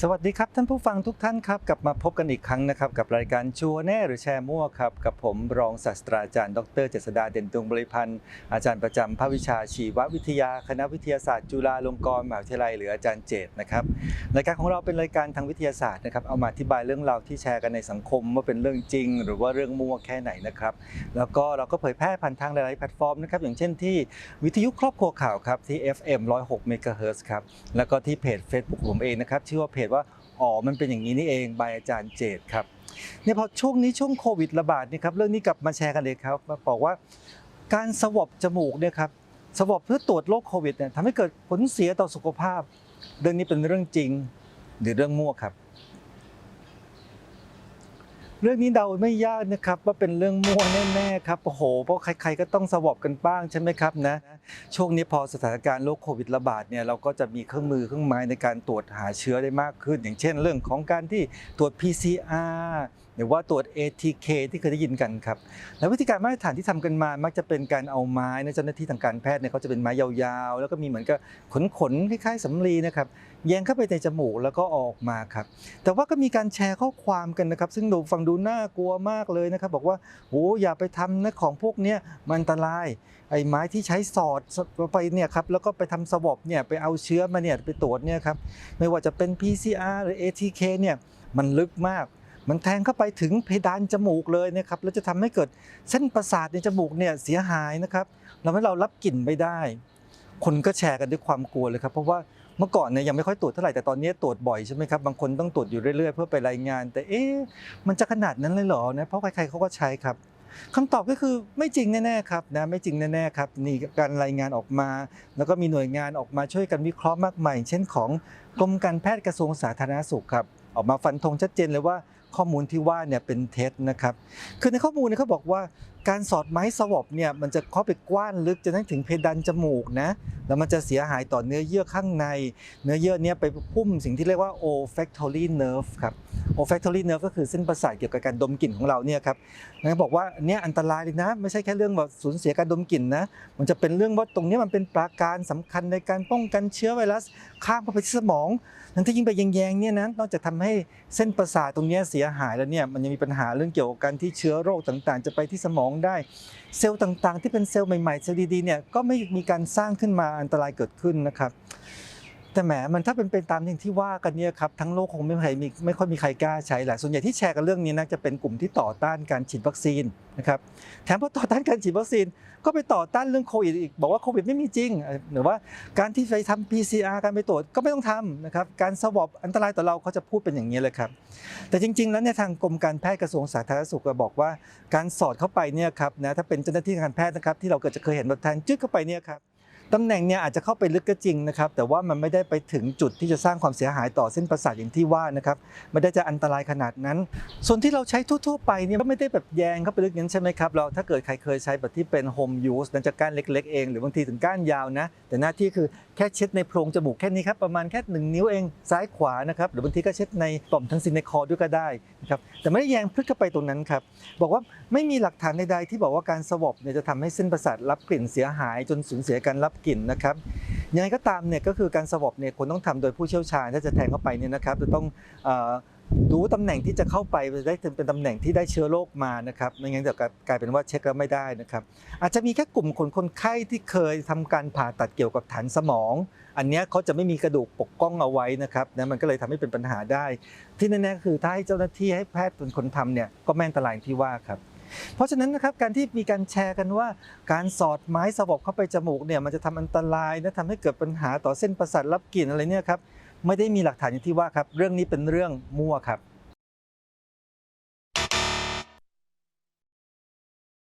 สวัสดีครับท่านผู้ฟังทุกท่านครับ กลับมาพบกันอีกครั้งนะครับ กับรายการชัวแน่หรือแชร์มั่วครับกับผมรองศาสตราจารย์ ดรเจษดาเด่นดวงบริพันธ์อาจารย์ประจำภาควิชาชีววิทยาคณะวิทยาศาสตร์ จุฬาลงกรณ์มหาวิทยาลัยหรืออาจารย์เจตนะครับรายการของเราเป็นรายการทางวิทยาศาสตร์นะครับเอามาอธิบายเรื่องราวที่แชร์กันในสังคมว่าเป็นเรื่องจริง หรือว่าเรื่องมั่วแค่ไหนนะครับแล้วก็เราก็เผยแพร่ผ่านทางหลายๆแพลตฟอร์มนะครับอย่างเช่นที่วิทยุครอบครัวข่าวครับที่ FM 106 MHz ครับแล้วก็ที่เพจ Facebook ผมเองนะครับชื่อว่าเพจว่าอ๋อมันเป็นอย่างนี้นี่เองบายอาจารย์เจตครับเนี่ยพอช่วงนี้ช่วงโควิดระบาดเนี่ยครับเรื่องนี้กลับมาแชร์กันเลยครับมาบอกว่าการสวอปจมูกเนี่ยครับสวอปเพื่อตรวจโรคโควิดเนี่ยทำให้เกิดผลเสียต่อสุขภาพ เรื่องนี้เป็นเรื่องจริงหรือเรื่องมั่วครับ เรื่องนี้เดาไม่ยากนะครับว่าเป็นเรื่องมั่วแน่ๆครับโอ้โหเพราะใครๆก็ต้องสวอปกันบ้างใช่ไหมครับนะช่วงนี้พอสถานการณ์โรคโควิดระบาดเนี่ยเราก็จะมีเครื่องมือเครื่องไม้ในการตรวจหาเชื้อได้มากขึ้น อย่างเช่น เรื่องของการที่ตรวจ PCR หรือว่าตรวจ ATK ที่เคยได้ยินกันครับแล้ววิธีการมาตรฐานที่ทำกันมา มักจะเป็นการเอาไม้นะเจ้าหน้าที่ทางการแพทย์เนี่ยเขาจะเป็นไม้ยาวๆ แล้วก็มีเหมือนกับขนๆคล้ายๆสำลีนะครับแยงเข้าไปในจมูกแล้วก็ออกมาครับแต่ว่าก็มีการแชร์ข้อความกันนะครับซึ่งดูฟังดููน่ากลัวมากเลยนะครับ บอกว่าโอ้อย่าไปทำนะของพวกเนี้ยมันอันตรายไอ้ไม้ที่ใช้สอดไปเนี่ยครับแล้วก็ไปทำสวอปเนี่ยไปเอาเชื้อมาเนี่ยไปตรวจเนี่ยครับไม่ว่าจะเป็น PCR หรือ ATK เนี่ยมันลึกมากมันแทงเข้าไปถึงเพดานจมูกเลยนะครับแล้วจะทำให้เกิดเส้นประสาทในจมูกเนี่ยเสียหายนะครับทำให้เรารับกลิ่นไม่ได้ คนก็แชร์กันด้วยความกลัวเลยครับ เพราะว่า เมื่อก่อนเนี่ยยังไม่ค่อยตรวจเท่าไหร่แต่ตอนนี้ตรวจบ่อยใช่ไหมครับบางคนต้องตรวจอยู่เรื่อยๆ เพื่อไปรายงาน แต่เอ๊ะมันจะขนาดนั้นเลยเหรอนะเพราะใครๆเขาก็ใช้ครับคำตอบก็คือไม่จริงแน่ๆครับนะไม่จริงแน่ๆครับนี่การรายงานออกมา แล้วก็มีหน่วยงานออกมาช่วยกันวิเคราะห์มากมายเช่นของกรมการแพทย์กระทรวงสาธารณสุขครับออกมาฟันธงชัดเจนเลยว่า ข้อมูลที่ว่าเนี่ยเป็นเท็จนะครับคือในข้อมูลเนี่ยเขาบอกว่าการสอดไม้สวบเนี่ยมันจะเข้าไปกว้านลึกจนถึงเพดานจมูกนะแล้วมันจะเสียหายต่อเนื้อเยื่อข้างใน เนื้อเยื่อเนี่ยไปพุ่มสิ่งที่เรียกว่า olfactory nerve ครับ olfactory nerve ก็คือเส้นประสาทเกี่ยวกับการดมกลิ่นของเราเนี่ยครับนะบอกว่าเนี่ยอันตรายเลยนะ ไม่ใช่แค่เรื่องแบบสูญเสียการดมกลิ่นนะ มันจะเป็นเรื่องว่าตรงนี้มันเป็นปราการสำคัญในการป้องกันเชื้อไวรัสข้ามเข้าไปที่สมองทั้งที่ยิ่งไปแยงๆเนี่ยนะนอกจากทำให้เส้นประสาทตรงนี้เสียหายแล้วเนี่ยมันยังมีปัญหาเรื่องเกี่ยวกับการที่เชื้อโรคต่างๆ จะไปที่สมองได้ เซลล์ต่างๆ ที่เป็นเซลล์ใหม่ๆเซลล์ดีๆเนี่ยก็ไม่มีการสร้างขึ้นมาอันตรายเกิดขึ้นนะครับ แต่แหมมันถ้าเป็นไปตามอย่างที่ว่ากันเนี่ยครับทั้งโลกคงไม่ใครมีไม่ค่อยมีใครกล้าใช้แหละส่วนใหญ่ที่แชร์กันเรื่องนี้นะจะเป็นกลุ่มที่ต่อต้านการฉีดวัคซีนนะครับแถมพอต่อต้านการฉีดวัคซีนก็ไปต่อต้านเรื่องโควิดอีกบอกว่าโควิดไม่มีจริงหรือว่าการที่ไปทำ PCR การไปตรวจก็ไม่ต้องทำนะครับการสวอปอันตรายต่อเราเขาจะพูดเป็นอย่างนี้เลยครับแต่จริง ๆ แล้วเนี่ยทางกรมการแพทย์กระทรวงสาธารณสุขบอกว่า การสอดเข้าไปเนี่ยครับนะถ้าเป็นเจ้าหน้าที่การแพทย์นะครับที่เราเกิดจะเคยเห็นแบบแทนจึ๊กเข้าไปเนี่ยครับ ตำแหน่งเนี่ยอาจจะเข้าไปลึกก็จริงนะครับ แต่ว่ามันไม่ได้ไปถึงจุดที่จะสร้างความเสียหายต่อเส้นประสาทอย่างที่ว่านะครับไม่ได้จะอันตรายขนาดนั้น ส่วนที่เราใช้ทั่วๆไปเนี่ยก็ไม่ได้แบบแยงเข้าไปลึกนั้นใช่ไหมครับเราถ้าเกิดใครเคยใช้แบบที่เป็นโฮมยูสนั่นจะก้านเล็ก ๆ เองหรือบางทีถึงก้านยาวนะแต่หน้าที่คือแค่เช็ดในโพรงจมูกแค่นี้ครับประมาณแค่หนึ่งนิ้วเองซ้ายขวานะครับหรือบางทีก็เช็ดในต่อมทั้งซินในคอด้วยก็ได้นะครับแต่ไม่ได้แยงพลึกเข้าไปตรงนั้นครับบอกว่าไม่มีหลักฐานใดๆที่บอกว่าการสวอปเนี่ยจะทำให้เส้นประสาทรับกลิ่นเสียหายจนสูญเสียการรับกลิ่นนะครับยังไงก็ตามเนี่ยก็คือการสวอปเนี่ยควรต้องทำโดยผู้เชี่ยวชาญถ้าจะแทงเข้าไปเนี่ยนะครับจะต้องเอ่อดูตำแหน่งที่จะเข้าไปได้เป็นตำแหน่งที่ได้เชื้อโรคมานะครับไม่งั้นเดี๋ยวกลายเป็นว่าเช็คแล้วไม่ได้นะครับ อาจจะมีแค่กลุ่มคนคนไข้ที่เคยทำการผ่าตัดเกี่ยวกับฐานสมอง อันนี้เขาจะไม่มีกระดูกปกป้องเอาไว้นะครับนะมันก็เลยทำให้เป็นปัญหาได้ ที่แน่ๆคือถ้าให้เจ้าหน้าที่ให้แพทย์เป็นคนทำเนี่ยก็แม่นตรายที่ว่าครับ เพราะฉะนั้นนะครับการที่มีการแชร์กันว่า การสอดไม้สวอปเข้าไปจมูกเนี่ยมันจะทำอันตรายนะทำให้เกิดปัญหาต่อเส้นประสาทรับกลิ่นอะไรเนี่ยครับไม่ได้มีหลักฐานอย่างที่ว่าครับเรื่องนี้เป็นเรื่องมั่วครับ